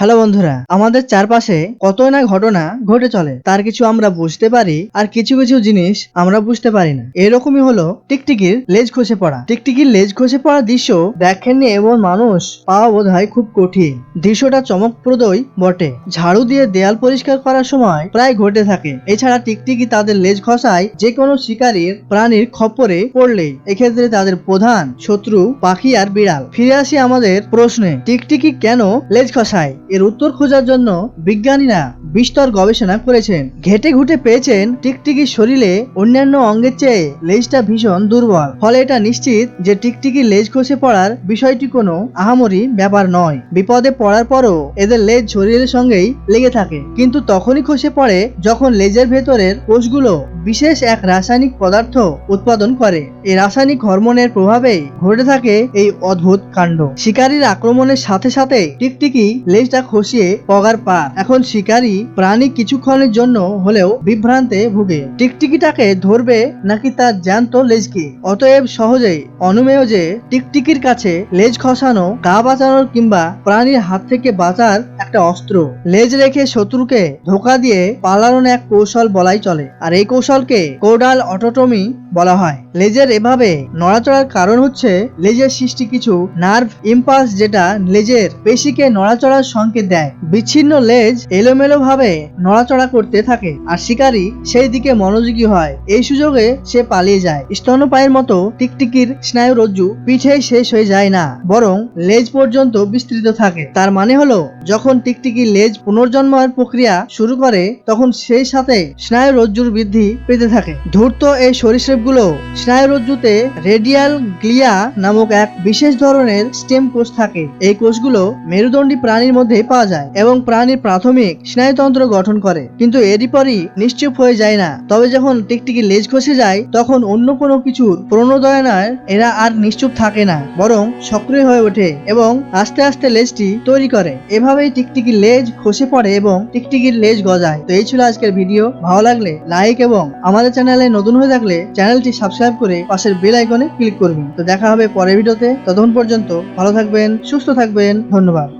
Hello বন্ধুরা, আমাদের চারপাশে কতই না ঘটনা ঘটে চলে, তার কিছু আমরা বুঝতে পারি আর কিছু কিছু জিনিস আমরা বুঝতে পারি না। এরকমই হলো টিকটিকির লেজ খসে পড়া। টিকটিকির লেজ খসে পড়া দৃশ্য দেখেননি এবং মানুষ পাওয়া বোধ হয় খুব কঠিন। দৃশ্যটা চমকপ্রদই বটে। ঝাড়ু দিয়ে দেয়াল পরিষ্কার করার সময় প্রায় ঘটে থাকে। এছাড়া টিকটিকি তাদের লেজ খসায় যে কোনো শিকারীর প্রাণীর খপ্পরে পড়লে এক্ষেত্রে তাদের প্রধান শত্রু পাখি আর বিড়াল। ফিরে আসি আমাদের প্রশ্নে, টিকটিকি কেন লেজ খসায় এর উত্তর খোঁজার জন্য বিজ্ঞানীরা বিস্তর গবেষণা করেছেন। ঘেটে ঘুটে পেয়েছেন টিকটিকির শরীরে অন্যান্য অঙ্গের চেয়ে লেজটা ভীষণ দুর্বল। ফলে এটা নিশ্চিত যে টিকটিকির লেজ খসে পড়ার বিষয়টি কোনো আহামরি ব্যাপার নয়। বিপদে পড়ার পরও এদের লেজ শরীরের সঙ্গেই লেগে থাকে। কিন্তু তখনই খসে পড়ে যখন লেজের ভেতরের কোষগুলো বিশেষ এক রাসায়নিক পদার্থ উৎপাদন করে। এই রাসায়নিক হরমোনের প্রভাবেই ঘটে থাকে এই অদ্ভুত কাণ্ড। শিকারীর আক্রমণের সাথে সাথে টিকটিকি লেজটা খসিয়ে পগার পার। এখন শিকারী প্রাণী কিছুক্ষণের জন্য হলেও বিভ্রান্তে ভুগে। টিকটিকিটাকে ধরবে নাকি তার জ্যান্ত লেজকে? অতএব সহজেই অনুমেয় যে টিকটিকির কাছে লেজ খসানো, গা বাঁচানোর কিংবা প্রাণীর হাত থেকে বাঁচার একটা অস্ত্র। লেজ রেখে শত্রুকে ধোকা দিয়ে পালানোর এক কৌশল বলাই চলে। আর এই কৌশলকে কোডাল অটোটমি বলা হয়। লেজের এভাবে নড়াচড়ার কারণ হচ্ছে লেজের সৃষ্টি কিছু নার্ভ ইম্পালস যেটা লেজের পেশিকে নড়াচড়ার সংকেত দেয়। বিচ্ছিন্ন লেজ এলোমেলো ভাবে নড়াচড়া করতে থাকে আর শিকারী সেই দিকে মনোযোগী হয়। এই সুযোগে সে পালিয়ে যায়। স্তনপায়ের মতো টিকটিকির স্নায়ু রজ্জু পিঠে শেষ হয়ে যায় না, বরং লেজ পর্যন্ত বিস্তৃত থাকে। তার মানে হলো, যখন টিকটিকি লেজ পুনর্জন্মের প্রক্রিয়া শুরু করে, তখন সেই সাথে স্নায়ু রজ্জুর বৃদ্ধি পেতে থাকে। ধূর্ত এই সরীসৃপগুলো স্নায়ু রজ্জুতে রেডিয়াল গ্লিয়া নামক এক বিশেষ ধরনের স্টেম কোষ থাকে। এই কোষগুলো মেরুদণ্ডী প্রাণীর মধ্যে পাওয়া যায় এবং প্রাণীর প্রাথমিক স্নায়ুতন্ত্র গঠন করে। কিন্তু এরই পরই নিশ্চুপ হয়ে যায় না। তবে যখন টিকটিকি লেজ খসে যায়, তখন অন্য কোনো কিছুর প্রণোদয়নায় এরা আর নিশ্চুপ থাকে না, বরং সক্রিয় হয়ে ওঠে এবং আস্তে আস্তে লেজটি তৈরি করে। এভাবেই টিকটিকির লেজ খসে পড়ে এবং টিকটিকির লেজ গজায়। তো এই ছিল আজকের ভিডিও। ভালো লাগলে লাইক এবং আমাদের চ্যানেলে নতুন হয়ে থাকলে চ্যানেলটি সাবস্ক্রাইব করে পাশের বেল আইকনে ক্লিক করবেন। তো দেখা হবে পরের ভিডিওতে। ততক্ষণ পর্যন্ত ভালো থাকবেন, সুস্থ থাকবেন। ধন্যবাদ।